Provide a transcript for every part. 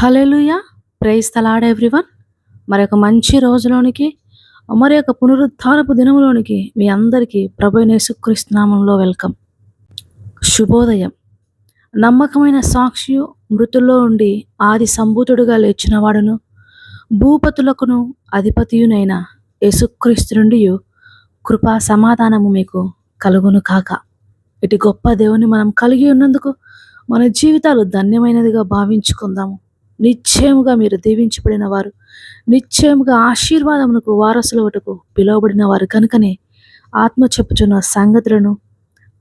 హల్లెలూయా. Praise తలాడ్ everyone. మరి ఒక మంచి రోజులోనికి మరి యొక్క పునరుద్ధారపు దినములోనికి మీ అందరికీ ప్రభు యేసుక్రీస్తు నామంలో వెల్కమ్. శుభోదయం. నమ్మకమైన సాక్షియు మృతుల్లో ఉండి ఆది సంభూతుడుగా లేచిన వాడును భూపతులకును అధిపతియునైన యేసుక్రీస్తు నుండి కృపా సమాధానము మీకు కలుగును కాక. ఇటు గొప్ప దేవుని మనం కలిగి ఉన్నందుకు మన జీవితాలు ధన్యమైనదిగా భావించుకుందాము. నిశ్చయముగా మీరు దీవించబడిన వారు. నిశ్చయముగా ఆశీర్వాదమునకు వారసులవటకు పిలువబడిన వారు కనుకనే ఆత్మ చెప్పుచున్న సంగతులను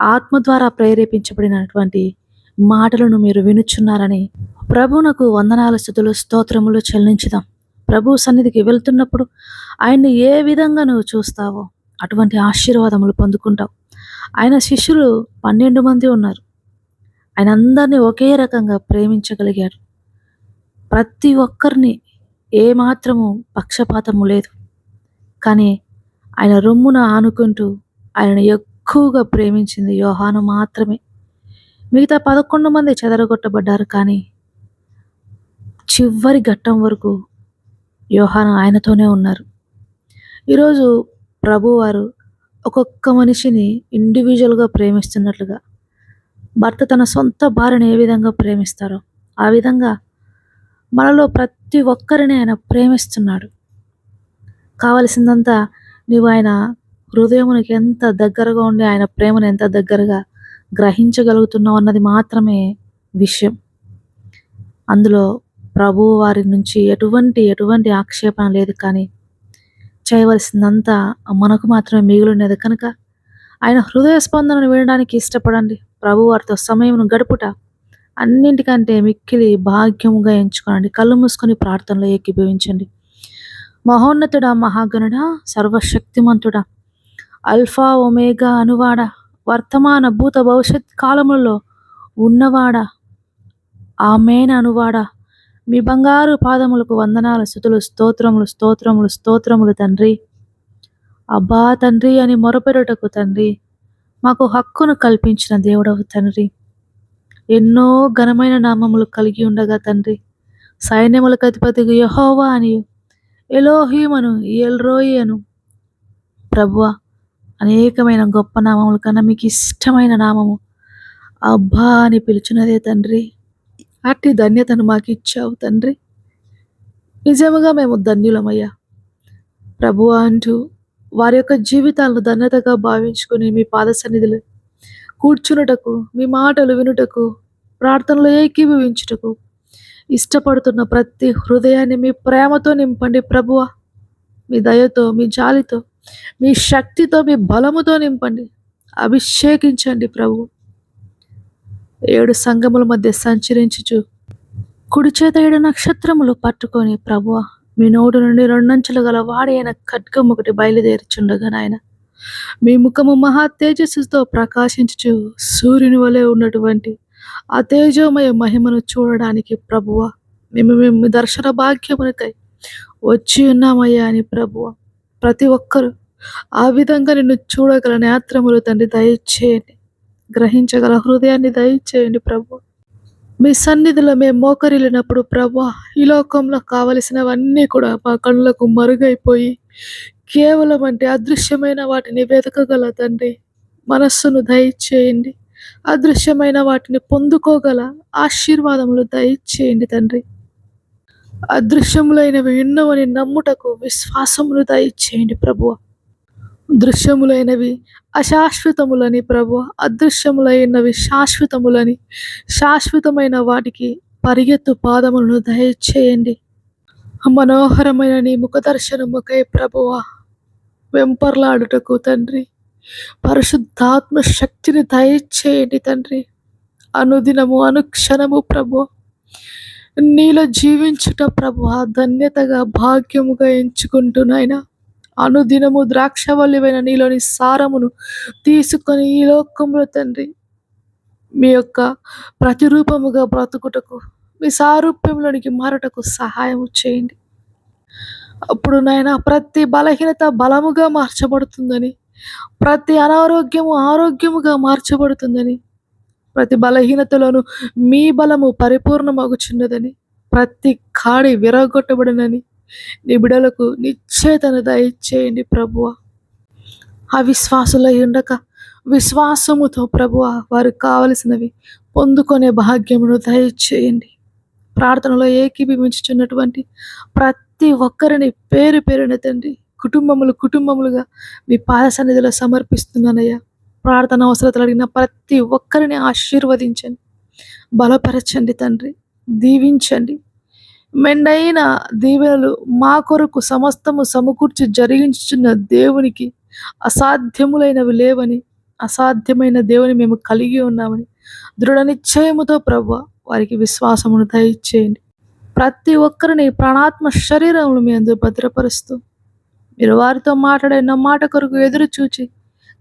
ఆత్మ ద్వారా ప్రేరేపించబడినటువంటి మాటలను మీరు వినుచున్నారని ప్రభువునకు వందనాల స్థుతులు స్తోత్రములు చెల్లించుదాం. ప్రభు సన్నిధికి వెళ్తున్నప్పుడు ఆయన్ని ఏ విధంగా నువ్వు చూస్తావో అటువంటి ఆశీర్వాదములు పొందుకుంటావు. ఆయన శిష్యులు పన్నెండు మంది ఉన్నారు. ఆయన అందరినీ ఒకే రకంగా ప్రేమించగలిగారు. ప్రతి ఒక్కరిని ఏమాత్రము పక్షపాతము లేదు. కానీ ఆయన రొమ్మున ఆనుకుంటూ ఆయన ఎక్కువగా ప్రేమించింది యోహాను మాత్రమే. మిగతా పదకొండు మంది చెదరగొట్టబడ్డారు కానీ చివరి ఘట్టం వరకు యోహాను ఆయనతోనే ఉన్నారు. ఈరోజు ప్రభువారు ఒక్కొక్క మనిషిని ఇండివిజువల్గా ప్రేమిస్తున్నట్లుగా భర్త తన సొంత భార్యను ఏ విధంగా ప్రేమిస్తారో ఆ విధంగా మనలో ప్రతి ఒక్కరిని ఆయన ప్రేమిస్తున్నాడు. కావలసిందంతా నీవు ఆయన హృదయమునికి ఎంత దగ్గరగా ఉండి ఆయన ప్రేమను ఎంత దగ్గరగా గ్రహించగలుగుతున్నావు అన్నది మాత్రమే విషయం. అందులో ప్రభువు వారి నుంచి ఎటువంటి ఎటువంటి ఆక్షేపణ లేదు కానీ చేయవలసిందంతా మనకు మాత్రమే మిగిలినది కనుక ఆయన హృదయ స్పందనను వినడానికి ఇష్టపడండి. ప్రభు వారితో సమయం గడుపుట అన్నింటికంటే మిక్కిలి భాగ్యముగా ఎంచుకోనండి. కళ్ళు మూసుకొని ప్రార్థనలో ఏకీభవించండి. మహోన్నతుడా మహాగణుడా సర్వశక్తిమంతుడా అల్ఫా ఒమేగా అనువాడ వర్తమాన భూత భవిష్యత్ కాలములలో ఉన్నవాడా ఆమెన అనువాడా మీ బంగారు పాదములకు వందనాల స్థుతులు స్తోత్రములు స్తోత్రములు స్తోత్రములు తండ్రి. అబ్బా తండ్రి అని మొరపెరుటకు తండ్రి. మాకు హక్కును కల్పించిన దేవుడవు తండ్రి. ఎన్నో ఘనమైన నామములు కలిగి ఉండగా తండ్రి. సైన్యములకు అధిపతికి యహోవా అని ఎలోహీమను ఎల్రోయి అను ప్రభువ అనేకమైన గొప్ప నామముల కన్నా మీకు ఇష్టమైన నామము అబ్బా అని పిలిచినదే తండ్రి. అట్టి ధన్యతను మాకు ఇచ్చావు తండ్రి. నిజముగా మేము ధన్యులమయ్యా. ప్రభు అంటూ వారి యొక్క జీవితాలను ధన్యతగా భావించుకొని మీ పాద సన్నిధిలో కూర్చునుటకు మీ మాటలు వినుటకు ప్రార్థనలో ఏకీభవించుటకు ఇష్టపడుతున్న ప్రతి హృదయాన్ని మీ ప్రేమతో నింపండి ప్రభువ. మీ దయతో మీ జాలితో మీ శక్తితో మీ బలముతో నింపండి. అభిషేకించండి ప్రభు. ఏడు సంగముల మధ్య సంచరించుచు కుడి చేత ఏడు నక్షత్రములు పట్టుకొని ప్రభువ మీ నోటు నుండి రెండంచులు గల వాడైన ఖడ్గం ఒకటి బయలుదేరుచుండగా నాయన. మీ ముఖము మహా తేజస్సుతో ప్రకాశించుచు సూర్యుని వలె ఉన్నటువంటి ఆ తేజోమయ మహిమను చూడడానికి ప్రభువ మేము మేము దర్శన భాగ్యమునికై వచ్చి ఉన్నామయ్యా అని ప్రభువ. ప్రతి ఒక్కరూ ఆ విధంగా నిన్ను చూడగల నేత్రములు తండ్రి దయచేయండి. గ్రహించగల హృదయాన్ని దయచేయండి ప్రభు మీ సన్నిధిలో మేము మోకరిల్లినప్పుడు ప్రభు ఈ లోకంలో కావలసినవన్నీ కూడా మా కళ్ళకు మరుగైపోయి కేవలం అంటే అదృశ్యమైన వాటిని వెతకగల తండ్రి మనస్సును దయచేయండి. అదృశ్యమైన వాటిని పొందుకోగల ఆశీర్వాదములు దయచేయండి తండ్రి. అదృశ్యములైనవి ఎన్నవని నమ్ముటకు విశ్వాసములు దయచేయండి ప్రభువ. దృశ్యములైనవి అశాశ్వతములని ప్రభు అదృశ్యములైనవి శాశ్వతములని శాశ్వతమైన వాటికి పరిగెత్తు పాదములను దయచేయండి. మనోహరమైన నీ ముఖ దర్శనముకై ప్రభువ వెంపర్లాడుటకు తండ్రి. పరిశుద్ధాత్మ శక్తిని దయచేయండి తండ్రి. అనుదినము అనుక్షణము ప్రభు. నీలో జీవించుట ప్రభు ధన్యతగా భాగ్యముగా ఎంచుకుంటున్నాయినా అనుదినము ద్రాక్షవల్లివైన నీలోని సారమును తీసుకొని ఈ లోకంలో తండ్రి. మీ యొక్క ప్రతిరూపముగా బ్రతుకుటకు మీ సారూప్యంలోనికి మారటకు సహాయం చేయండి. అప్పుడు నాయన ప్రతి బలహీనత బలముగా మార్చబడుతుందని ప్రతి అనారోగ్యము ఆరోగ్యముగా మార్చబడుతుందని ప్రతి బలహీనతలోనూ మీ బలము పరిపూర్ణమగుచున్నదని ప్రతి కాడి విరగొట్టబడినని నీ బిడలకు నిశ్చేతను దయచేయండి ప్రభువ. అవిశ్వాసులై ఉండక విశ్వాసముతో ప్రభువ వారు కావలసినవి పొందుకునే భాగ్యమును దయచేయండి. ప్రార్థనలో ఏకీభవించుచున్నటువంటి ప్రతి ఒక్కరిని పేరు పేరున తండ్రి కుటుంబములు కుటుంబములుగా మీ పాద సన్నిధిలో సమర్పిస్తున్నానయ్యా. ప్రార్థన అవసరతలు అడిగిన ప్రతి ఒక్కరిని ఆశీర్వదించండి. బలపరచండి తండ్రి దీవించండి. మెండైన దీవెనలు మా కొరకు సమస్తము సమకూర్చి జరిగించుచున్న దేవునికి అసాధ్యములైనవి లేవని అసాధ్యమైన దేవుని మేము కలిగి ఉన్నామని దృఢ నిశ్చయముతో ప్రభు వారికి విశ్వాసమును దయచేయండి. ప్రతి ఒక్కరిని ప్రాణాత్మ శరీరములు మీ అందు భద్రపరుస్తూ మీరు వారితో మాట్లాడిన మాట కొరకు ఎదురు చూచి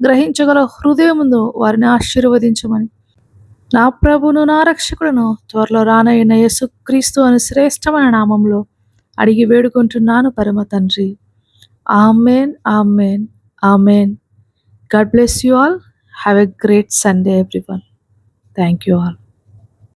గ్రహించగల హృదయముందు వారిని ఆశీర్వదించమని. నా ప్రభును నా రక్షకులను త్వరలో రానయ్యన యేసుక్రీస్తు అని శ్రేష్టమైన నామంలో అడిగి వేడుకుంటున్నాను పరమ తండ్రి. Amen amen amen. God bless you all. Have a great Sunday everyone. Thank you all.